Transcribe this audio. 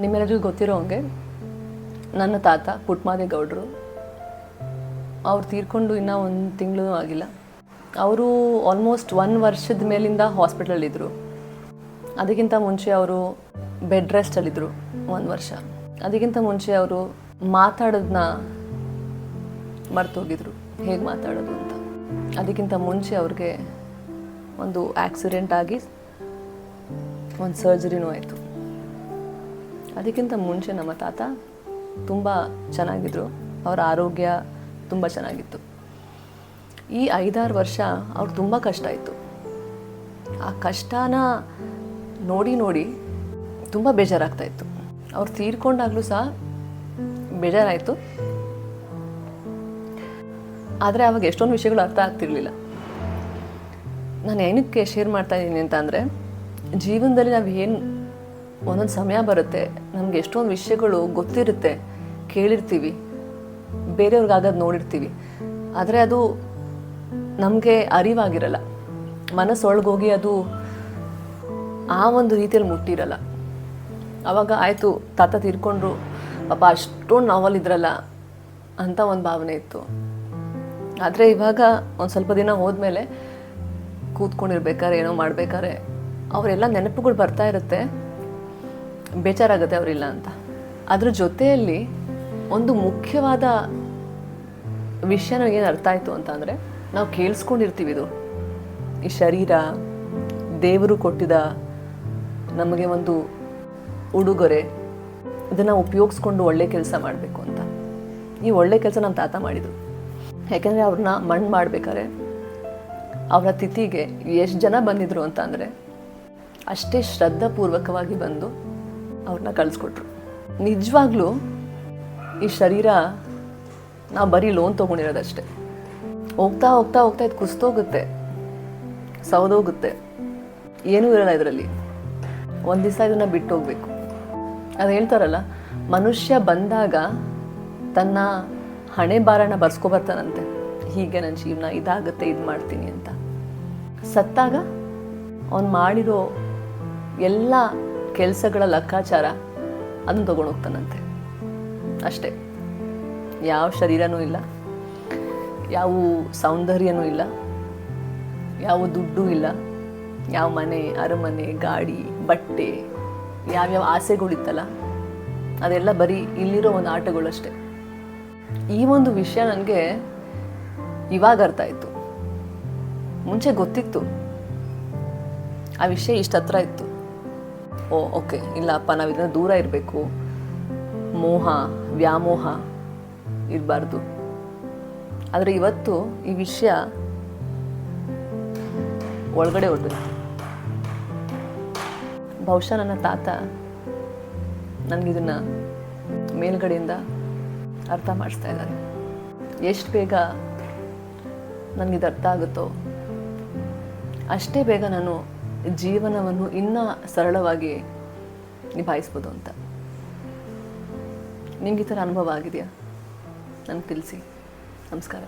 ನಿಮ್ಮೆಲ್ಲರಿಗೂ ಗೊತ್ತಿರೋ ಹಂಗೆ, ನನ್ನ ತಾತ ಪುಟ್ಮಾದೇಗೌಡರು, ಅವ್ರು ತೀರ್ಕೊಂಡು ಇನ್ನೂ ಒಂದು ತಿಂಗಳು ಆಗಿಲ್ಲ. ಅವರು ಆಲ್ಮೋಸ್ಟ್ ಒನ್ ವರ್ಷದ ಮೇಲಿಂದ ಹಾಸ್ಪಿಟಲಲ್ಲಿದ್ದರು ಅದಕ್ಕಿಂತ ಮುಂಚೆ ಅವರು ಬೆಡ್ ರೆಸ್ಟಲ್ಲಿದ್ದರು ಒಂದು ವರ್ಷ. ಅದಕ್ಕಿಂತ ಮುಂಚೆ ಅವರು ಮಾತಾಡೋದನ್ನ ಮರ್ತೋಗಿದ್ರು. ಹೇಗೆ ಮಾತಾಡೋದು ಅಂತ. ಅದಕ್ಕಿಂತ ಮುಂಚೆ ಅವ್ರಿಗೆ ಒಂದು ಆಕ್ಸಿಡೆಂಟ್ ಆಗಿ ಒಂದು ಸರ್ಜರಿನೂ ಆಯಿತು. ಅದಕ್ಕಿಂತ ಮುಂಚೆ ನಮ್ಮ ತಾತ ತುಂಬ ಚೆನ್ನಾಗಿದ್ರು. ಅವರ ಆರೋಗ್ಯ ತುಂಬ ಚೆನ್ನಾಗಿತ್ತು. ಈ ಐದಾರು ವರ್ಷ ಅವ್ರು ತುಂಬ ಕಷ್ಟ ಇತ್ತು ಆ ಕಷ್ಟನ ನೋಡಿ ನೋಡಿ ತುಂಬ ಬೇಜಾರಾಗ್ತಾ ಇತ್ತು. ಅವ್ರು ತೀರ್ಕೊಂಡಾಗಲೂ ಸಹ ಬೇಜಾರಾಯಿತು. ಆದರೆ ಅವಾಗ ಎಷ್ಟೊಂದು ವಿಷಯಗಳು ಅರ್ಥ ಆಗ್ತಿರ್ಲಿಲ್ಲ. ನಾನು ಏನಕ್ಕೆ ಶೇರ್ ಮಾಡ್ತಾ ಇದ್ದೀನಿ ಅಂತ ಅಂದರೆ, ಜೀವನದಲ್ಲಿ ನಾವು ಏನು ಒಂದೊಂದು ಸಮಯ ಬರುತ್ತೆ. ನಮ್ಗೆ ಎಷ್ಟೊಂದು ವಿಷಯಗಳು ಗೊತ್ತಿರುತ್ತೆ, ಕೇಳಿರ್ತೀವಿ. ಬೇರೆಯವ್ರಿಗಾಗೋದು ನೋಡಿರ್ತೀವಿ. ಆದರೆ ಅದು ನಮಗೆ ಅರಿವಾಗಿರಲ್ಲ. ಮನಸ್ಸೊಳಗೋಗಿ ಅದು ಆ ಒಂದು ರೀತಿಯಲ್ಲಿ ಮುಟ್ಟಿರಲ್ಲ. ಆವಾಗ ಆಯಿತು, ತಾತ ತೀರ್ಕೊಂಡ್ರು ಪಾಪ ಅಷ್ಟೊಂದು ನಾವಲ್ಲಿದ್ರಲ್ಲ ಅಂತ ಒಂದು ಭಾವನೆ ಇತ್ತು. ಆದರೆ ಇವಾಗ ಒಂದು ಸ್ವಲ್ಪ ದಿನ ಹೋದ್ಮೇಲೆ ಕೂತ್ಕೊಂಡಿರ್ಬೇಕಾರೆ, ಏನೋ ಮಾಡ್ಬೇಕಾದ್ರೆ ಅವರೆಲ್ಲ ನೆನಪುಗಳು ಬರ್ತಾ ಇರುತ್ತೆ. ಬೇಜಾರಾಗುತ್ತೆ ಅವರಿಲ್ಲ ಅಂತ. ಅದ್ರ ಜೊತೆಯಲ್ಲಿ ಒಂದು ಮುಖ್ಯವಾದ ವಿಷಯ ನನಗೇನು ಅರ್ಥ ಆಯಿತು ಅಂತ ಅಂದರೆ ನಾವು ಕೇಳಿಸ್ಕೊಂಡಿರ್ತೀವಿ ಇದು. ಈ ಶರೀರ, ದೇವರು ಕೊಟ್ಟಿದ ನಮಗೆ ಒಂದು ಉಡುಗೊರೆ, ಇದನ್ನು ಉಪಯೋಗಿಸ್ಕೊಂಡು ಒಳ್ಳೆ ಕೆಲಸ ಮಾಡಬೇಕು ಅಂತ. ಈ ಒಳ್ಳೆ ಕೆಲಸ ನಮ್ಮ ತಾತ ಮಾಡಿದರು ಯಾಕೆಂದರೆ ಅವ್ರನ್ನ ಮಣ್ಣು ಮಾಡಬೇಕಾದ್ರೆ ಅವರ ತಿಥಿಗೆ ಎಷ್ಟು ಜನ ಬಂದಿದ್ರು ಅಂತ ಅಂದರೆ ಅಷ್ಟೇ ಶ್ರದ್ಧಾಪೂರ್ವಕವಾಗಿ ಬಂದು ಅವ್ರನ್ನ ಕಳಿಸ್ಕೊಟ್ರು. ನಿಜವಾಗ್ಲೂ ಈ ಶರೀರ ನಾವು ಬರೀ ಲೋನ್ ತೊಗೊಂಡಿರೋದಷ್ಟೇ. ಹೋಗ್ತಾ ಹೋಗ್ತಾ ಹೋಗ್ತಾ ಇದು ಕುಸ್ತೋಗುತ್ತೆ ಸೌದೋಗುತ್ತೆ ಏನೂ ಇರಲ್ಲ ಇದರಲ್ಲಿ. ಒಂದು ದಿವಸ ಇದನ್ನು ಬಿಟ್ಟು ಹೋಗ್ಬೇಕು ಅದು ಹೇಳ್ತಾರಲ್ಲ, ಮನುಷ್ಯ ಬಂದಾಗ ತನ್ನ ಹಣೆ ಬಾರನ ಬರ್ಸ್ಕೊಬರ್ತಾನಂತೆ. ಹೀಗೆ ನನ್ನ ಜೀವನ ಇದಾಗುತ್ತೆ, ಇದು ಮಾಡ್ತೀನಿ ಅಂತ. ಸತ್ತಾಗ ಅವನು ಮಾಡಿರೋ ಎಲ್ಲ ಕೆಲಸಗಳ ಲೆಕ್ಕಾಚಾರ ಅದನ್ನು ತಗೊಂಡು ಹೋಗ್ತಾನಂತೆ. ಅಷ್ಟೇ. ಯಾವ ಶರೀರನೂ ಇಲ್ಲ. ಯಾವ ಸೌಂದರ್ಯನೂ ಇಲ್ಲ. ಯಾವ ದುಡ್ಡು ಇಲ್ಲ. ಯಾವ ಮನೆ, ಅರಮನೆ, ಗಾಡಿ, ಬಟ್ಟೆ, ಯಾವ್ಯಾವ ಆಸೆಗಳಿತ್ತಲ್ಲ, ಅದೆಲ್ಲ ಬರೀ ಇಲ್ಲಿರೋ ಒಂದು ಆಟಗಳು ಅಷ್ಟೇ. ಈ ಒಂದು ವಿಷಯ ನನಗೆ ಇವಾಗ ಅರ್ಥ ಆಯಿತು. ಮುಂಚೆ ಗೊತ್ತಿತ್ತು. ಆ ವಿಷಯ ಇಷ್ಟು ಹತ್ರ ಇತ್ತು. ಓ, ಓಕೆ. ಇಲ್ಲಪ್ಪ ನಾವು ದೂರ ಇರಬೇಕು. ಮೋಹ, ವ್ಯಾಮೋಹ ಇರಬಾರ್ದು. ಆದರೆ ಇವತ್ತು ಈ ವಿಷಯ ಒಳಗಡೆ ಹೊರಬೇಕು ಬಹುಶಃ ನನ್ನ ತಾತ ನನಗಿದನ್ನು ಮೇಲ್ಗಡೆಯಿಂದ ಅರ್ಥ ಮಾಡಿಸ್ತಾ ಇದ್ದಾರೆ. ಎಷ್ಟು ಬೇಗ ನನಗಿದು ಅರ್ಥ ಆಗುತ್ತೋ, ಅಷ್ಟೇ ಬೇಗ ನಾನು ಜೀವನವನ್ನು ಇನ್ನೂ ಸರಳವಾಗಿ ನಿಭಾಯಿಸ್ಬೋದು ಅಂತ. ನಿಮ್ಗೆ ಈ ಥರ ಅನುಭವ ಆಗಿದೆಯಾ? ನನಗೆ ತಿಳಿಸಿ. ನಮಸ್ಕಾರ.